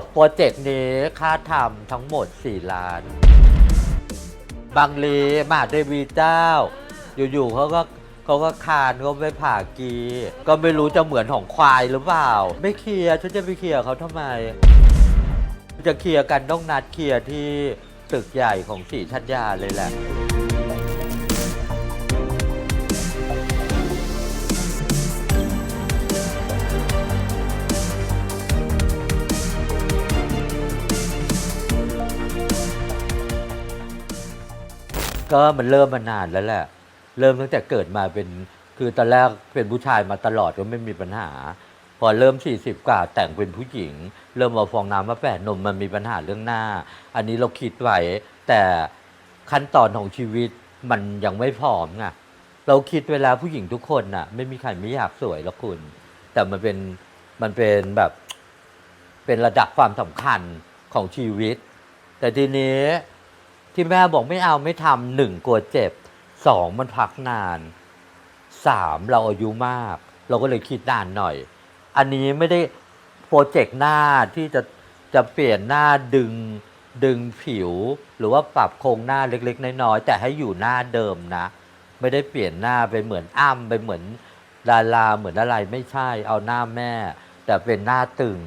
บโปรเจกต์นี้ค่าทำทั้งหมด 4 ล้าน บางลีมหาเทวีเจ้า อยู่ๆเขาก็เขาก็คานเขาไปผ่ากี ก็ไม่รู้จะเหมือนของควายหรือเปล่า ไม่เคลียร์ฉันจะไปเคลียร์เขาทำไม จะเคลียร์กันต้องนัดเคลียร์ที่ตึกใหญ่ของสีชัญญาเลยแหละ ก็มันเริ่มมานานแล้วแหละ เริ่มตั้งแต่เกิดมาเป็นคือตอนแรกเป็นผู้ชายมาตลอดก็ไม่มีปัญหา พอเริ่ม 40 กว่าแต่งเป็นผู้หญิง เริ่มเอาฟองน้ำมาแปะนมมันมีปัญหาเรื่องหน้า อันนี้เราคิดไว้แต่ขั้นตอนของชีวิตมันยังไม่พร้อมไงเราคิดเวลาผู้หญิงทุกคนน่ะ ไม่มีใครไม่อยากสวยหรอกคุณ แต่มันเป็นมันเป็นแบบเป็นระดับความสำคัญของชีวิต แต่ทีนี้ ที่แม่บอกไม่เอาไม่ทำหนึ่งกลัวเจ็บสองมันพักนานสามเราอายุมาก เราก็เลยคิดนานหน่อย อันนี้ไม่ได้โปรเจกต์หน้าที่จะจะเปลี่ยนหน้าดึงดึงผิว หรือว่าปรับโครงหน้าเล็ก ๆ น้อยๆแต่ให้อยู่หน้าเดิมนะ ไม่ได้เปลี่ยนหน้าไปเหมือนอ้ำไปเหมือนดาราเหมือนอะไรไม่ใช่เอาหน้าแม่ แต่เป็นหน้าตึง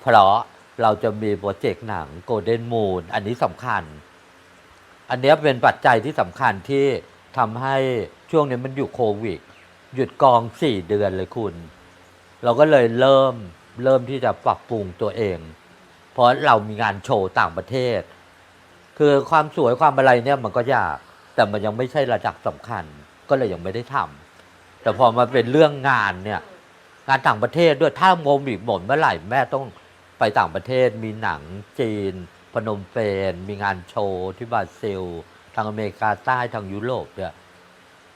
เพราะเราจะมีโปรเจกต์หนัง Golden Moon อันนี้สำคัญ อันนี้เป็นปัจจัยที่สำคัญที่ทำให้ช่วงนี้มันอยู่โควิด หยุดกองสี่เดือนเลยคุณ เราก็เลยเริ่มเริ่มที่จะปรับปรุงตัวเอง เพราะเรามีงานโชว์ต่างประเทศ คือความสวยความอะไรเนี่ยมันก็ยาก แต่มันยังไม่ใช่ระดับสำคัญ ก็เลยยังไม่ได้ทำแต่พอมาเป็นเรื่องงานเนี่ยงานต่างประเทศด้วยถ้าโมมิกหมดเมื่อไหร่แม่ต้องไปต่างประเทศมีหนังจีน พนมเปญมีงานโชว์ที่บราซิล ทางอเมริกาใต้ทางยุโรปเนี่ย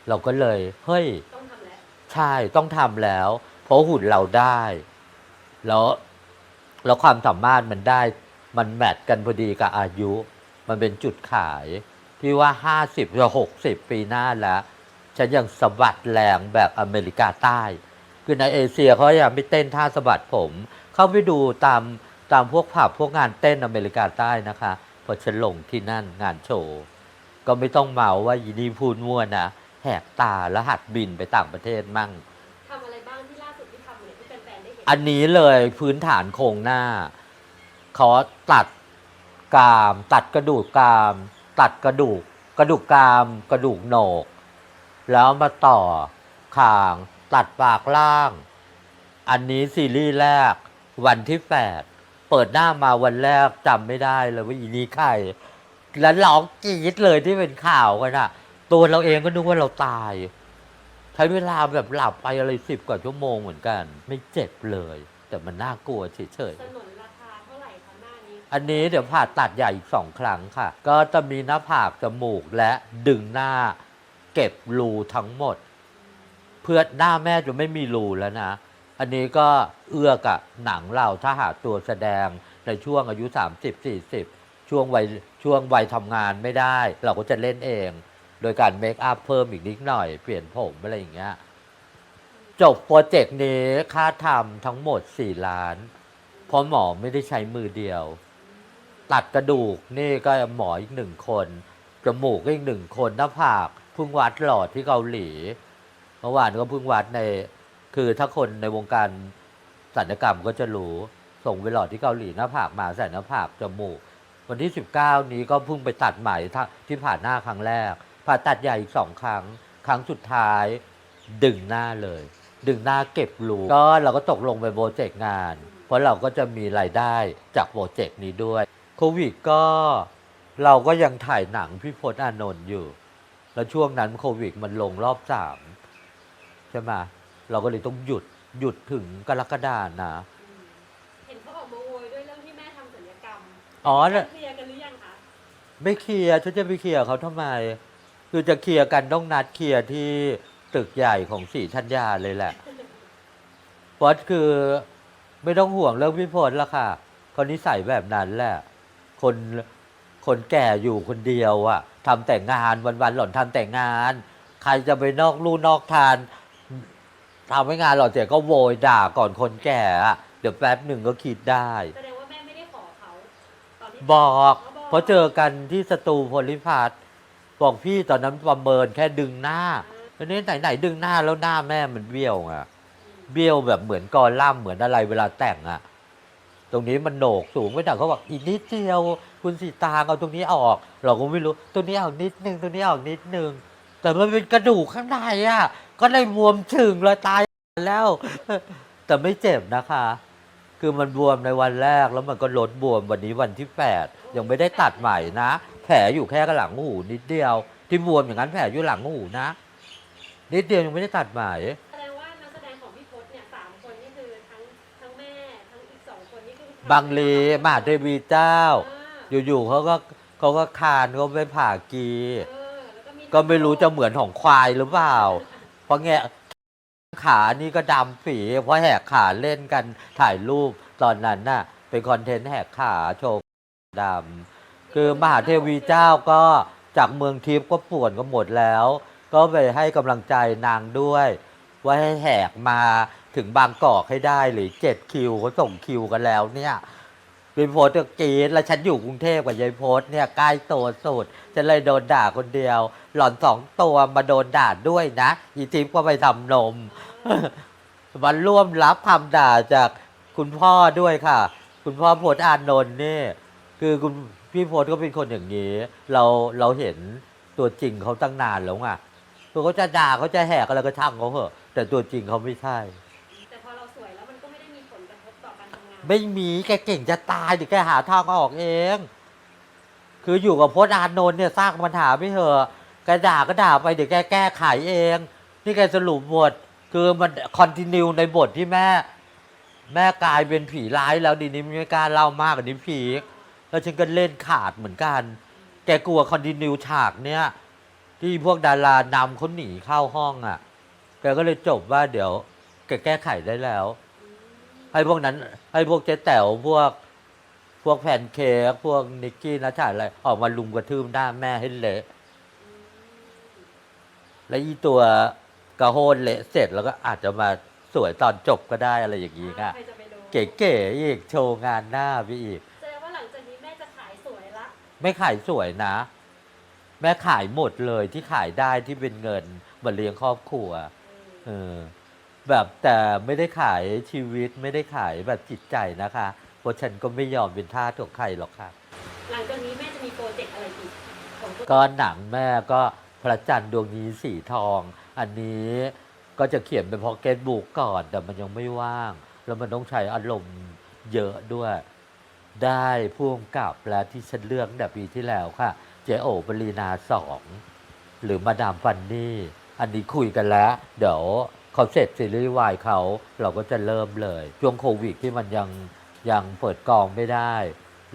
เราก็เลย เฮ้ย ต้องทำแล้ว ใช่ต้องทำแล้ว เพราะหุ่นเราได้ แล้วแล้วความสามารถมันได้มันแมทกันพอดีกับอายุ มันเป็นจุดขายที่ว่าห้าสิบจะหกสิบปีหน้าแล้ว ฉันยังสะบัดแรงแบบอเมริกาใต้ คือในเอเชียเขายังไม่เต้นท่าสะบัดผม เข้าไปดูตาม ตามพวกผับพวกงานเต้นอเมริกาใต้นะคะพอฉันลงที่นั่นงานโชว์ ก็ไม่ต้องเมาว่ายีนี่พูดมั่วนะแหกตาแล้วหัดบินไปต่างประเทศมั่ง ทำอะไรบ้างที่ล่าสุดที่ทำเนี่ยที่แฟนๆได้เห็นอันนี้เลยพื้นฐานโครงหน้า ขอตัดกราม ตัดกระดูกกราม ตัดกระดูก กระดูกกราม กระดูกโหนก แล้วมาต่อคาง ตัดปากล่าง อันนี้ซีรีส์แรกวันที่แปด เปิดหน้ามาวันแรกจำไม่ได้เลยว่าอีนี้ใครแล้วร้องกรี๊ดเลยที่เป็นข่าวกันอะตัวเราเองก็นึกว่าเราตาย ใช้เวลาแบบหลับไปอะไรสิบกว่าชั่วโมงเหมือนกัน ไม่เจ็บเลย แต่มันน่ากลัวเฉยสนนราคาเท่าไหร่คะหน้านี้ ๆอันนี้เดี๋ยวผ่าตัดใหญ่อีกสองครั้งค่ะ ก็จะมีหน้าผากจมูกและดึงหน้า เก็บรูทั้งหมด เพื่อหน้าแม่จะไม่มีรูแล้วนะ อันนี้ก็เอื้อกับหนังเราถ้าหาตัวแสดงในช่วงอายุ 30-40 ช่วงวัยช่วงวัยทำงานไม่ได้ เราก็จะเล่นเอง โดยการเมคอัพเพิ่มอีกนิดหน่อย เปลี่ยนผมอะไรอย่างเงี้ยจบโปรเจกต์นี้ค่าทำทั้งหมด 4 ล้าน เพราะหมอไม่ได้ใช้มือเดียว ตัดกระดูกนี่ก็หมออีกหนึ่งคนจมูกก็อีกหนึ่งคนหน้าผากพิ่งวัดหลอดที่เกาหลี เมื่อวานก็พิ่งวัดใน คือถ้าคนในวงการศัลยกรรมก็จะรู้ ส่งไปหลอดที่เกาหลีหน้าผากมาใส่หน้าผากจมูก วันที่ 19 นี้ก็เพิ่งไปตัดใหม่ที่ผ่านหน้าครั้งแรก ผ่าตัดใหญ่อีกสองครั้ง ครั้งสุดท้ายดึงหน้าเลย ดึงหน้าเก็บรูก็เราก็ตกลงไปโปรเจกต์งาน เพราะเราก็จะมีรายได้จากโปรเจกต์นี้ด้วยโควิดก็เราก็ยังถ่ายหนังพี่พจน์อานนท์อยู่ แล้วช่วงนั้นโควิดมันลงรอบสามใช่ไหม เราก็เลยต้องหยุดหยุดถึงกรกฎานะ เห็นเขาออกมาโวยด้วยเรื่องที่แม่ทำศัลยกรรมอ๋อได้เนี่ยเคลียร์กันหรือยังคะไม่เคลียร์ฉันจะไปเคลียร์เขาทำไม คือจะเคลียร์กันต้องนัดเคลียร์ที่ตึกใหญ่ของสีชัญญาเลยแหละเพราะคือไม่ต้องห่วงเรื่องพี่พลละค่ะคนนิสัยแบบนั้นแหละ คนคนแก่อยู่คนเดียวอะทำแต่งานวันๆหล่อนทำแต่งาน ใครจะไปนอกลู่นอกทาน ทำให้งานหล่อนเสียก็โวยด่าก่อนคนแก่อะเดี๋ยวแป๊บหนึ่งก็คิดได้ แสดงว่าแม่ไม่ได้บอกอ๋อบอกเพราะเจอกันที่สตูโพลิพัทบอกพี่ตอนนั้นประเมินแค่ดึงหน้าทีนี้ไหนไหนๆดึงหน้าแล้วหน้าแม่มันเบี้ยวไงเบี้ยวแบบเหมือนกอล่ำเหมือนอะไรเวลาแต่งอะตรงนี้มันโหนกสูงไม่แต่เขาบอกอีกนิดเดียว คุณสีตางเอาตรงนี้ออก เราก็ไม่รู้ตรงนี้ออกนิดนึงตรงนี้ออกนิดนึง แต่มันเป็นกระดูกข้างในอะก็เลยบวมถึงเลยตายแล้ว แต่ไม่เจ็บนะคะ คือมันบวมในวันแรกแล้วมันก็ลดบวมวันนี้วันที่แปดยังไม่ได้ตัดใหม่นะ แผลอยู่แค่กระหลังหูนิดเดียว ที่บวมอย่างนั้นแผลอยู่หลังหูนะ นิดเดียวยังไม่ได้ตัดใหม่ แสดงว่านักแสดงของพี่พศเนี่ยสามคนนี่คือทั้งทั้งแม่ทั้งอีกสองคนนี่คือบังลีมหาเทวีเจ้า อ่าอยู่ๆเขาก็เขาก็คานเขาไปผ่ากี เออแล้ว ก็ไม่รู้จะเหมือนของควายหรือเปล่า เพราะแงขานี่ก็ดำฝีเพราะแหกขาเล่นกันถ่ายรูปตอนนั้นน่ะ เป็นคอนเทนต์แหกขาโชว์ดำคือมหาเทวีเจ้าก็จากเมืองทิพย์ก็ป่วนก็หมดแล้ว ก็ไปให้กำลังใจนางด้วย ว่าให้แหกมาถึงบางกอกให้ได้หรือเจ็ดคิวเขาส่งคิวกันแล้วเนี่ย เป็นโพสต์ก็กรีดแล้วฉันอยู่กรุงเทพกับยายโพสต์เนี่ยใกล้ตัวสุดฉันเลยโดนด่าคนเดียว หล่อนสองตัวมาโดนด่าด้วยนะอีทิพย์ก็ไปทำนม มันร่วมรับคำด่าจากคุณพ่อด้วยค่ะ คุณพ่อโพสต์อานนท์นี่คือคุณพี่โพสต์ก็เป็นคนอย่างนี้ เราเราเห็นตัวจริงเขาตั้งนานแล้วไงตัวเขาจะด่าเขาจะแหกอะไรก็ช่างเขาเหอะ แต่ตัวจริงเขาไม่ใช่ ไม่มีแกเก่งจะตายเดี๋ยวแกหาทางออกเอง คืออยู่กับพจน์อานนท์เนี่ยสร้างปัญหาไม่เหอะแกด่าก็ด่าไปเดี๋ยวแกแก้ไขเอง นี่แกสรุปบทคือมันคอนติเนียในบทที่แม่ แม่กลายเป็นผีร้ายแล้วดีนี้ไม่กล้าเล่ามากกว่านี้ผีแล้วฉันก็เล่นขาดเหมือนกัน แกกลัวคอนติเนียฉากเนี้ยที่พวกดารานำเขาหนีเข้าห้องอะ แกก็เลยจบว่าเดี๋ยวแกแก้ไขได้แล้ว ให้พวกนั้น ให้พวกเจ๊แต๋วพวก พวกแพนเค้กพวกนิกกี้นัชชาอะไรออกมาลุมกระทืบหน้าแม่ให้เละแล้วอีตัวกระโหนเละเสร็จแล้วก็อาจจะมาสวยตอนจบก็ได้อะไรอย่างนี้ค่ะ ใครจะไปรู้เก๋ๆอีกโชว์งานหน้าไปอีก แสดงว่าหลังจากนี้แม่จะขายสวยละไม่ขายสวยนะ แม่ขายหมดเลยที่ขายได้ที่เป็นเงินมาเลี้ยงครอบครัวเออ แบบแต่ไม่ได้ขายชีวิตไม่ได้ขายแบบจิตใจนะคะเพราะฉันก็ไม่ยอมเป็นทาสของใครหรอกค่ะ หลังจากนี้แม่จะมีโปรเจกต์อะไรอีกของตัวก็หนังแม่ก็พระจันทร์ดวงนี้สีทอง อันนี้ก็จะเขียนเป็นพ็อกเก็ตบุ๊กก่อนแต่มันยังไม่ว่าง แล้วมันต้องใช้อารมณ์เยอะด้วย ได้พ่วงกับแล้วที่ฉันเลือกตั้งแต่ปีที่แล้วค่ะ เจโอปรีนาสองหรือมาดามฟันนี่ อันนี้คุยกันแล้ว เดี๋ยว เขาเสร็จซีรีส์วายเขาเราก็จะเริ่มเลย ช่วงโควิดที่มันยังยังเปิดกองไม่ได้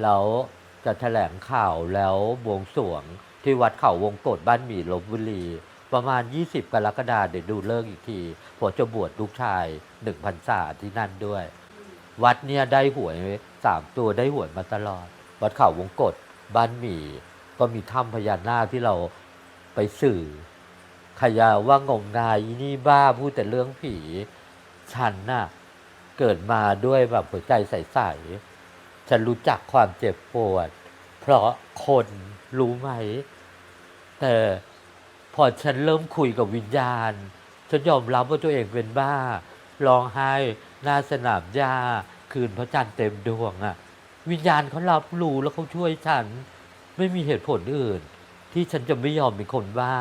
แล้วจะแถลงข่าวแล้วบวงสรวงที่วัดเขาวงกฏบ้านหมี่ลบบุรี ประมาณ 20 กรกฎาคมเดี๋ยวดูเลิกอีกทีเพอจะบวชลูกชายหนึ่งพรรษาที่นั่นด้วย วัดเนี่ยได้หวยสามตัวได้หวยมาตลอด วัดเขาวงกฏบ้านหมี่ก็มีถ้ำพญานาคที่เราไปสื่อ ขยาว่างมงายนี่บ้าพูดแต่เรื่องผีฉันน่ะเกิดมาด้วยแบบหัวใจใสๆฉันรู้จักความเจ็บปวด เพราะคนรู้ไหม แต่พอฉันเริ่มคุยกับวิญญาณ ฉันยอมรับว่าตัวเองเป็นบ้าร้องไห้หน้าสนามหญ้าคืนพระจันทร์เต็มดวงอะวิญญาณเขารับรู้แล้วเขาช่วยฉัน ไม่มีเหตุผลอื่น ที่ฉันจะไม่ยอมเป็นคนบ้า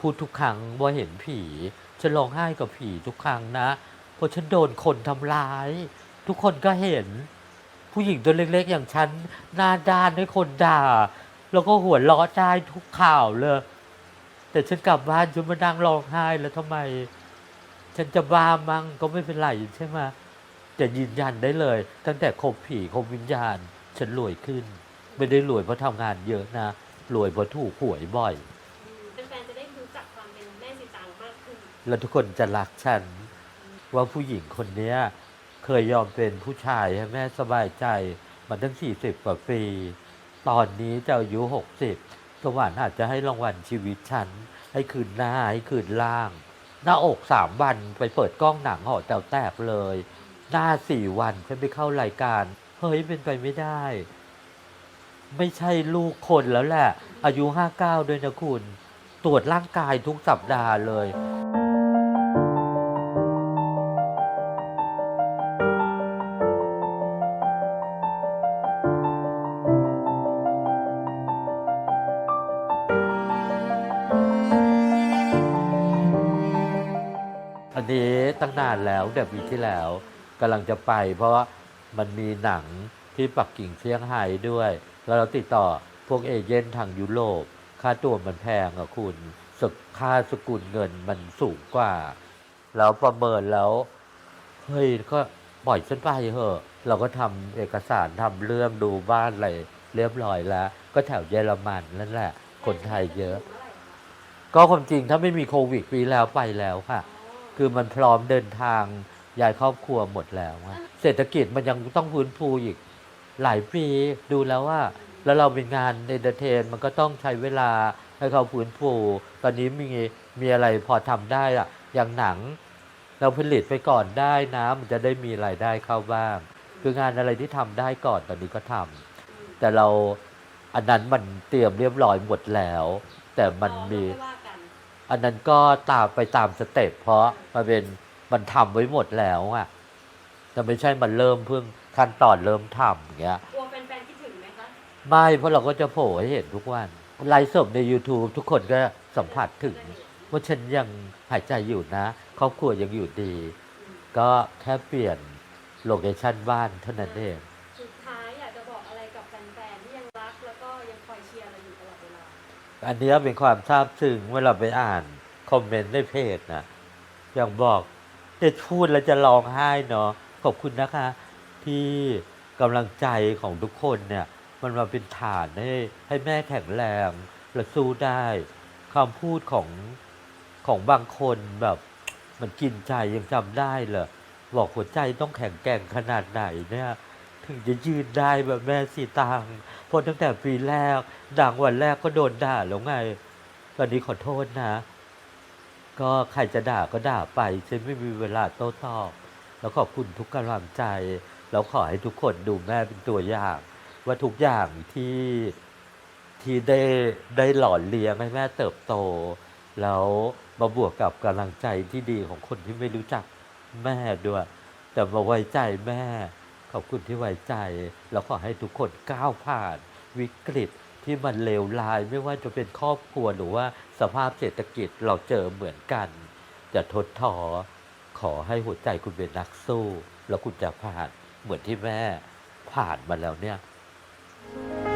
พูดทุกครั้งว่าเห็นผีฉันร้องไห้กับผีทุกครั้งนะเพราะฉันโดนคนทำร้าย ทุกคนก็เห็น ผู้หญิงตัวเล็กๆ อย่างฉันหน้าด้านให้คนด่า แล้วก็หัวเราะได้ทุกข่าวเลย แต่ฉันกลับบ้านฉันมานั่งร้องไห้แล้วทำไม ฉันจะบ้ามั่งก็ไม่เป็นไรใช่ไหมแต่ยืนยันได้เลย ตั้งแต่คบผีคบวิญญาณ ฉันรวยขึ้น ไม่ได้รวยเพราะทำงานเยอะนะรวยเพราะถูกหวยบ่อย แล้วทุกคนจะรักฉัน ว่าผู้หญิงคนเนี้ยเคยยอมเป็นผู้ชายให้แม่สบายใจมาตั้งสี่สิบกว่าปี ตอนนี้จะอายุหกสิบสวรรค์อาจจะให้รางวัลชีวิตฉัน ให้คืนหน้า ให้คืนล่าง หน้าอกสามวันไปเปิดกล้องหนังห่อแตวแตกเลย หน้าสี่วันฉันไปเข้ารายการ เฮ้ยเป็นไปไม่ได้ ไม่ใช่ลูกคนแล้วแหละ อายุ 59 ด้วยนะคุณ ตรวจร่างกายทุกสัปดาห์เลยานแล้วแต่ปีที่แล้วกำลังจะไป เพราะว่ามันมีหนังที่ปักกิ่งเซี่ยงไฮ้ด้วย แล้วเราติดต่อพวกเอเย่นทางยุโรปค่าตัวมันแพงอะคุณสกค่าสกุลเงินมันสูงกว่า แล้วประเมินแล้ว เฮ้ยก็ปล่อยฉันไปเถอะ เราก็ทำเอกสารทำเรื่องดูบ้านอะไรเรียบร้อยแล้ว ก็แถวเยอรมันนั่นแหละ คนไทยเยอะ ก็ความจริงถ้าไม่มีโควิดปีแล้วไปแล้วค่ะ คือมันพร้อมเดินทางย้ายครอบครัวหมดแล้วอะเศรษฐกิจมันยังต้องฟื้นฟูอีก หลายปีดูแล้วว่า แล้วเราเป็นงานเอนเตอร์เทนมันก็ต้องใช้เวลาให้เขาฟื้นฟู ตอนนี้มีมีอะไรพอทำได้อะอย่างหนัง เราผลิตไปก่อนได้นะมันจะได้มีรายได้เข้าบ้าง คืองานอะไรที่ทำได้ก่อนตอนนี้ก็ทำแต่เราอันนั้นมันเตรียมเรียบร้อยหมดแล้ว แต่มันมีไว่ากัน อันนั้นก็ตามไปตามสเต็ปเพราะมันเป็นมันทำไว้หมดแล้วอะแต่ไม่ใช่มันเริ่มเพิ่งขั้นตอนเริ่มทำอย่างเงี้ย กลัวแฟนๆคิดถึงไหมคะ ไม่เพราะเราก็จะโผล่ให้เห็นทุกวันไลฟ์สดใน YouTube ทุกคนก็สัมผัสถึง ว่าฉันยังหายใจอยู่นะ ครอบครัวยังอยู่ดี ก็แค่เปลี่ยนโลเคชั่นบ้านเท่านั้นเอง อันนี้เป็นความซาบซึ้งเมื่อเราไปอ่านคอมเมนต์ในเพจนะอย่างบอกเด็ดพูดแล้วจะร้องไห้เนาะขอบคุณนะคะ ที่กำลังใจของทุกคนเนี่ยมันมาเป็นฐานให้ให้แม่แข็งแรงและสู้ได้คำพูดของของบางคนแบบมันกินใจยังจำได้เลยบอกหัวใจต้องแข็งแกร่งขนาดไหนเนี่ย ถึงจะยืนได้แบบแม่สีตางเพราะตั้งแต่ปีแรกดังวันแรกก็โดนด่าแล้วไง ตอนนี้ขอโทษนะ ก็ใครจะด่าก็ด่าไปฉันไม่มีเวลาโต้ตอบ แล้วขอบคุณทุกกำลังใจ แล้วขอให้ทุกคนดูแม่เป็นตัวอย่าง ว่าทุกอย่างที่ที่ได้ได้หล่อเลี้ยงให้แม่เติบโต แล้วมาบวกกับกำลังใจที่ดีของคนที่ไม่รู้จักแม่ด้วย แต่มาไว้ใจแม่ ขอบคุณที่ไว้ใจ แล้วขอให้ทุกคนก้าวผ่านวิกฤตที่มันเลวร้ายไม่ว่าจะเป็นครอบครัวหรือว่าสภาพเศรษฐกิจเราเจอเหมือนกันจะทดท้อขอให้หัวใจคุณเป็นนักสู้ แล้วคุณจะผ่านเหมือนที่แม่ผ่านมาแล้วเนี่ยข